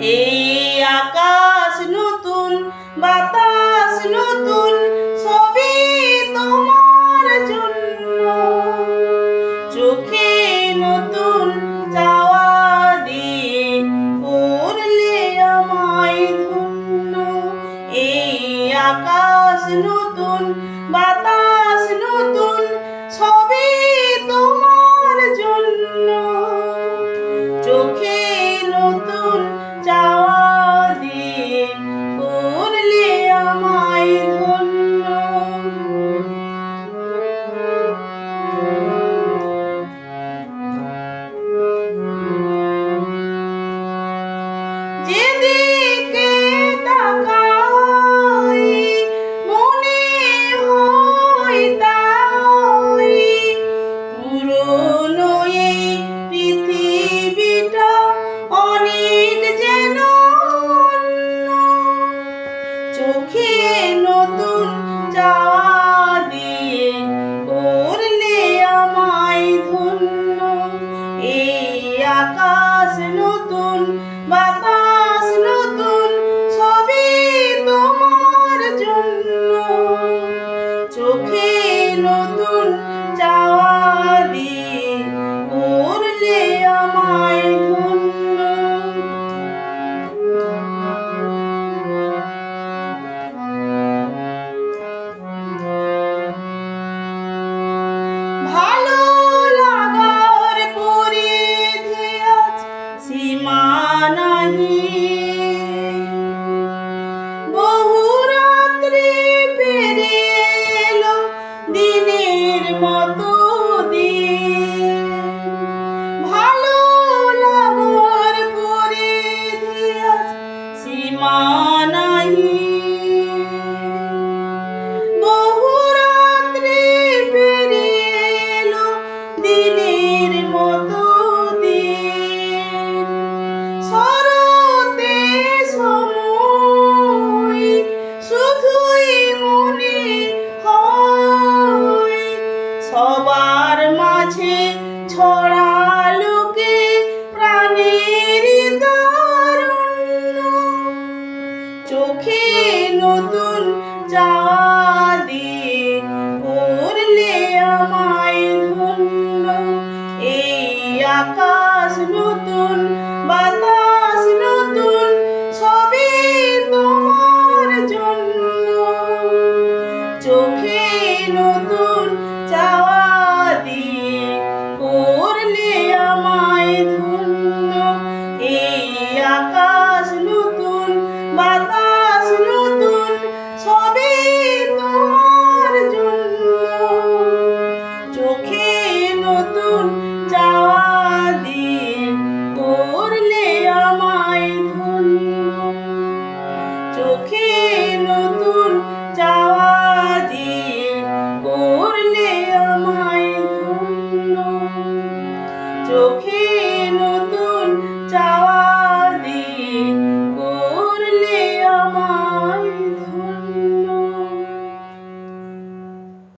এই আকাশ নতুন, বাতাস নতুন, সবই তোমার জন্য। চোখে নতুন চাওয়া দিয়ে করলে আমায় ধন্য। এই আকাশ নতুন, বাতাস নতুন, সবই তোমার 妈妈。on চোখে নতুন চাওয়া দিয়ে করলে আমায় ধন্য। এই আকাশ নতুন, বাতাস নতুন, সবে তোমার জন্য। চোখে নতুন